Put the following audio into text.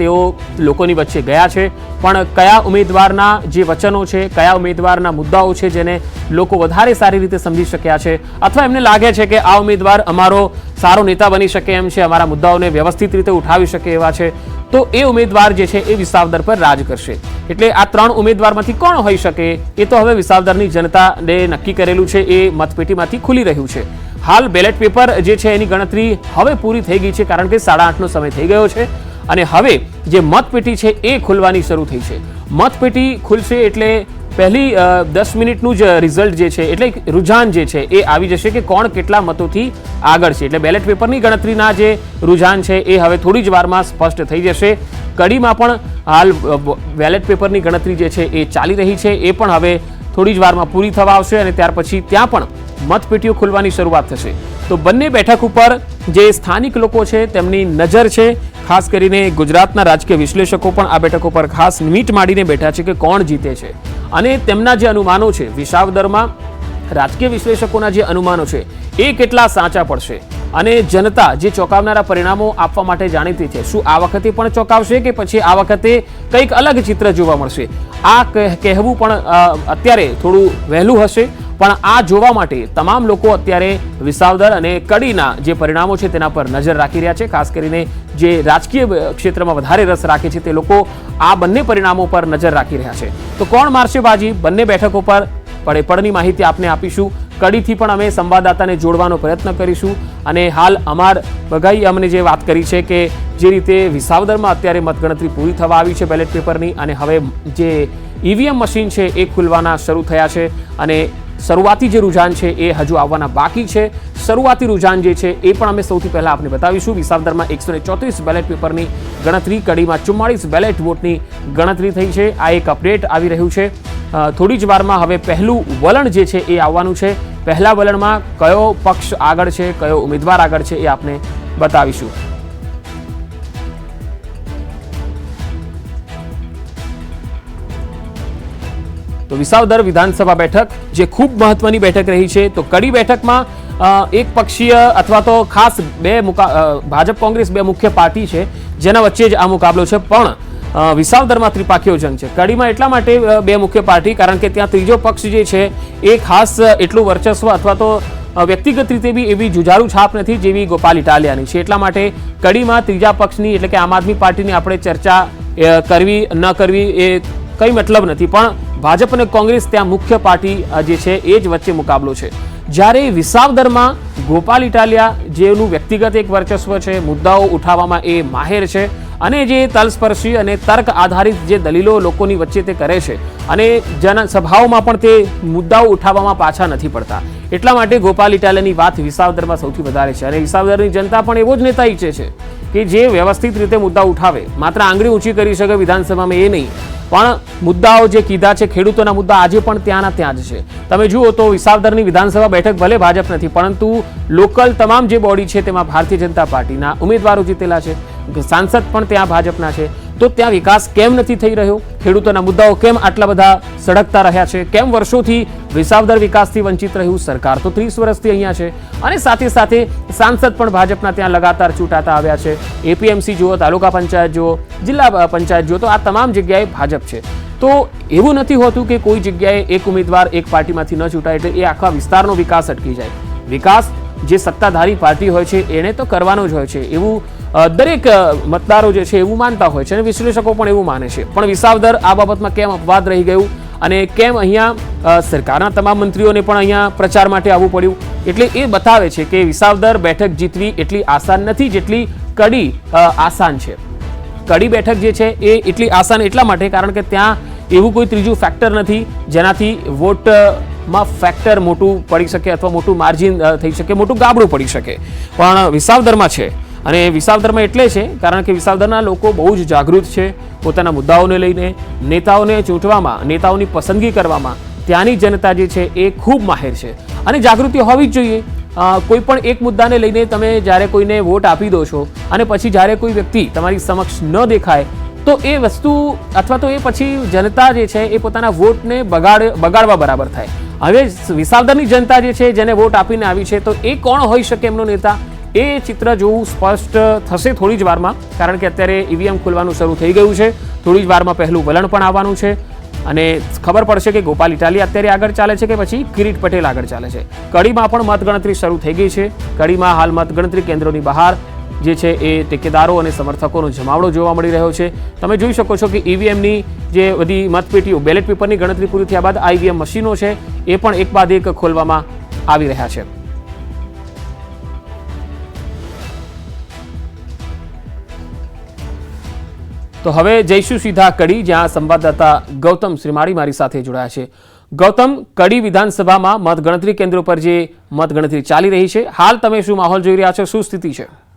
તેઓ લોકોની વચ્ચે ગયા છે. પણ કયા ઉમેદવારના જે વચનો છે, કયા ઉમેદવારના મુદ્દાઓ છે જેને લોકો વધારે સારી રીતે સમજી શક્યા છે અથવા એમને લાગે છે કે આ ઉમેદવાર અમારો સારો નેતા બની શકે એમ છે, અમારા મુદ્દાઓને વ્યવસ્થિત રીતે ઉઠાવી શકે એવા છે, તો એ ઉમેદવાર જે છે એ વિસાવદર પર રાજ કરશે. એટલે આ ત્રણ ઉમેદવારમાંથી કોણ હોઈ શકે એ તો હવે વિસાવદરની જનતાને નક્કી કરેલું છે, એ મતપેટીમાંથી ખુલી રહ્યું છે. હાલ બેલેટ પેપર જે છે એની ગણતરી હવે પૂરી થઈ ગઈ છે, કારણ કે સાડા આઠનો સમય થઈ ગયો છે. અને હવે જે મતપેટી છે એ ખુલવાની શરૂ થઈ છે. મતપેટી ખુલશે એટલે પહેલી દસ મિનિટનું જ રિઝલ્ટ જે છે, એટલે રુઝાન જે છે, એ આવી જશે કે કોણ કેટલા મતોથી આગળ છે. એટલે બેલેટ પેપરની ગણતરીના જે રુઝાન છે, એ હવે થોડી જ વારમાં સ્પષ્ટ થઈ જશે. કડીમાં પણ હાલ બેલેટ પેપરની ગણતરી જે છે, એ ચાલી રહી છે. એ પણ હવે થોડી જ વારમાં પૂરી થવા આવશે અને ત્યાર પછી ત્યાં પણ મતપેટીઓ ખુલવાની શરૂઆત થશે. તો બંને બેઠક ઉપર જે સ્થાનિક લોકો છે, તેમની નજર છે, ખાસ કરીને ગુજરાતના રાજકીય વિશ્લેષકો પણ આ બેઠકો પર ખાસ મીટ માંડીને બેઠા છે કે કોણ જીતે છે. અને તેમના જે અનુમાનો છે વિસાવદરમાં રાજકીય વિશ્લેષકોના જે અનુમાનો છે, એ કેટલા સાચા પડશે? અને જનતા જે ચોંકાવનારા પરિણામો આપવા માટે જાણીતી છે, શું આ વખતે પણ ચોંકાવશે કે પછી આ વખતે કંઈક અલગ ચિત્ર જોવા મળશે? આ કહ- કહેવું પણ અત્યારે થોડું વહેલું હશે. પણ આ જોવા માટે તમામ લોકો અત્યારે વિસાવદર અને કડીના જે પરિણામો છે તેના પર નજર રાખી રહ્યા છે. ખાસ કરીને જે રાજકીય ક્ષેત્રમાં વધારે રસ રાખે છે તે લોકો આ બંને પરિણામો પર નજર રાખી રહ્યા છે. તો કોણ મારશે બાજી? બંને બેઠકો પર પડે પડની માહિતી આપને આપીશું. કડીથી પણ અમે સંવાદદાતાને જોડવાનો પ્રયત્ન કરીશું. અને હાલ અમાર બગાઈ અમને જે વાત કરી છે કે જે રીતે વિસાવદરમાં અત્યારે મતગણતરી પૂરી થવા આવી છે બેલેટ પેપરની અને હવે જે ઈવીએમ મશીન છે એ ખુલવાના શરૂ થયા છે. અને શરૂઆતી જે રુઝાન છે એ હજુ આવવાના બાકી છે. શરૂઆતી રુઝાન જે છે એ પણ અમે સૌથી પહેલા આપને બતાવીશું. વિસાવદરમાં એકસો ને ચોત્રીસ બેલેટ પેપરની ગણતરી, કડીમાં ચુમ્માળીસ બેલેટ વોટની ગણતરી થઈ છે. આ એક અપડેટ આવી રહ્યું છે. થોડી જ વારમાં હવે પહેલું વલણ જે છે એ આવવાનું છે. પહેલા વલણમાં કયો પક્ષ આગળ છે, કયો ઉમેદવાર આગળ છે એ આપને બતાવીશું. તો વિસાવદર વિધાનસભા બેઠક, જે ખૂબ મહત્વની બેઠક રહી છે, તો કડી બેઠકમાં એક પક્ષીય અથવા તો ખાસ બે મુકા ભાજપ કોંગ્રેસ બે મુખ્ય પાર્ટી છે, જેના વચ્ચે જ આ મુકાબલો છે, પણ વિસાવદરમાં ત્રિપાખીયો જંગ છે. કડીમાં એટલા માટે બે મુખ્ય પાર્ટી, કારણ કે ત્યાં ત્રીજો પક્ષ જે છે, એ ખાસ એટલું વર્ચસ્વ અથવા તો વ્યક્તિગત રીતે બી એવી જુજારું છાપ નથી જેવી ગોપાલ ઇટાલિયાની છે. એટલા માટે કડીમાં ત્રીજા પક્ષની, એટલે કે આમ આદમી પાર્ટીની આપણે ચર્ચા કરવી ન કરવી એ કંઈ મતલબ નથી. પણ ભાજપ અને કોંગ્રેસ ત્યાં મુખ્ય પાર્ટી જે છે, એ જ વચ્ચે મુકાબલો છે. જ્યારે વિસાવદરમાં ગોપાલ ઇટાલિયા, જેનું વ્યક્તિગત એક વર્ચસ્વ છે, મુદ્દાઓ ઉઠાવવામાં એ માહેર છે અને જે તલસ્પર્શી અને તર્ક આધારિત જે દલીલો લોકોની વચ્ચે તે કરે છે અને જન સભાઓમાં પણ તે મુદ્દાઓ ઉઠાવવામાં પાછા નથી પડતા. એટલા માટે ગોપાલ ઇટાલિયાની વાત વિસાવદરમાં સૌથી વધારે છે અને વિસાવદરની જનતા પણ એવો જ નેતા ઈચ્છે છે કે જે વ્યવસ્થિત રીતે મુદ્દા ઉઠાવે. માત્ર આંગળી ઊંચી કરી શકે વિધાનસભામાં એ નહીં. પણ મુદ્દાઓ જે કીધા છે, ખેડૂતોના મુદ્દા આજે પણ ત્યાંના ત્યાં જ છે. તમે જુઓ તો વિસાવદરની વિધાનસભા બેઠક ભલે ભાજપ નથી, પરંતુ લોકલ તમામ જે બોડી છે, તેમાં ભારતીય જનતા પાર્ટીના ઉમેદવારો જીતેલા છે. સાંસદ પણ ત્યાં ભાજપના છે. તો ત્યાં વિકાસ કેમ નથી થઈ રહ્યો? ખેડૂતોના મુદ્દાઓ કેમ આટલા બધા સળગતા રહ્યા છે? કેમ વર્ષોથી વિસાવદર વિકાસથી વંચિત રહ્યું સરકાર? તો ત્રીસ વર્ષથી અહીંયા છે. અને સાથે સાથે સાંસદ પણ ભાજપના ત્યાં લગાતાર ચૂંટાતા આવ્યા છે. એપીએમસી જુઓ, તાલુકા પંચાયત જુઓ, જિલ્લા પંચાયત જુઓ, તો આ તમામ જગ્યાએ ભાજપ છે. તો એવું નથી હોતું કે કોઈ જગ્યાએ એક ઉમેદવાર એક પાર્ટીમાંથી ન ચૂંટાય એટલે એ આખા વિસ્તારનો વિકાસ અટકી જાય. વિકાસ જે સત્તાધારી પાર્ટી હોય છે એણે તો કરવાનો જ હોય છે. એવું દરેક મતદારો જે છે એવું માનતા હોય છે અને વિશ્લેષકો પણ એવું માને છે. પણ વિસાવદર આ બાબતમાં કેમ અપવાદ રહી ગયું અને કેમ અહીંયા સરકારના તમામ મંત્રીઓને પણ અહીંયા પ્રચાર માટે આવવું પડ્યું? એટલે એ બતાવે છે કે વિસાવદર બેઠક જીતવી એટલી આસાન નથી જેટલી કડી આસાન છે. કડી બેઠક જે છે એ એટલી આસાન એટલા માટે કારણ કે ત્યાં એવું કોઈ ત્રીજું ફેક્ટર નથી જેનાથી વોટમાં ફેક્ટર મોટું પડી શકે અથવા મોટું માર્જિન થઈ શકે, મોટું ગાબડું પડી શકે. પણ વિસાવદરમાં છે. અને વિસાવદરમાં એટલે છે, કારણ કે વિસાવદરના લોકો બહુ જ જાગૃત છે, પોતાના મુદ્દાઓને લઈને, નેતાઓને ચૂંટવામાં, નેતાઓની પસંદગી કરવામાં, ત્યાંની જનતા જે છે એ ખૂબ માહેર છે. અને જાગૃતિ હોવી જ જોઈએ. કોઈ પણ એક મુદ્દાને લઈને તમે જ્યારે કોઈને વોટ આપી દો છો અને પછી જ્યારે કોઈ વ્યક્તિ તમારી સમક્ષ ન દેખાય, તો એ વસ્તુ અથવા તો એ પછી જનતા જે છે એ પોતાના વોટને બગાડ, બગાડવા બરાબર થાય. હવે વિસાવદરની જનતા જે છે જેને વોટ આપીને આવી છે, તો એ કોણ હોઈ શકે એમનો નેતા? એ ચિત્ર જોવું સ્પષ્ટ થશે થોડી જ વારમાં, કારણ કે અત્યારે ઈવીએમ ખોલવાનું શરૂ થઈ ગયું છે. થોડી જ વારમાં પહેલું વલણ પણ આવવાનું છે. અને ખબર પડશે કે ગોપાલ ઇટાલી અત્યારે આગળ ચાલે છે કે પછી કિરીટ પટેલ આગળ ચાલે છે. કડીમાં પણ મતગણતરી શરૂ થઈ ગઈ છે. કડીમાં હાલ મતગણતરી કેન્દ્રોની બહાર જે છે એ ટેકેદારો અને સમર્થકોનો જમાવડો જોવા મળી રહ્યો છે. તમે જોઈ શકો છો કે ઈવીએમની જે બધી મતપેટીઓ, બેલેટ પેપરની ગણતરી પૂરી થયા બાદ આ ઈવીએમ મશીનો છે, એ પણ એક બાદ એક ખોલવામાં આવી રહ્યા છે. તો હવે જઈશું સીધા કડી, જ્યાં સંવાદદાતા ગૌતમ શ્રીમાળી મારી સાથે જોડાયા છે. ગૌતમ, કડી વિધાનસભામાં મતગણતરી કેન્દ્રો પર જે મતગણતરી ચાલી રહી છે, હાલ તમે શું માહોલ જોઈ રહ્યા છો? શું સ્થિતિ છે?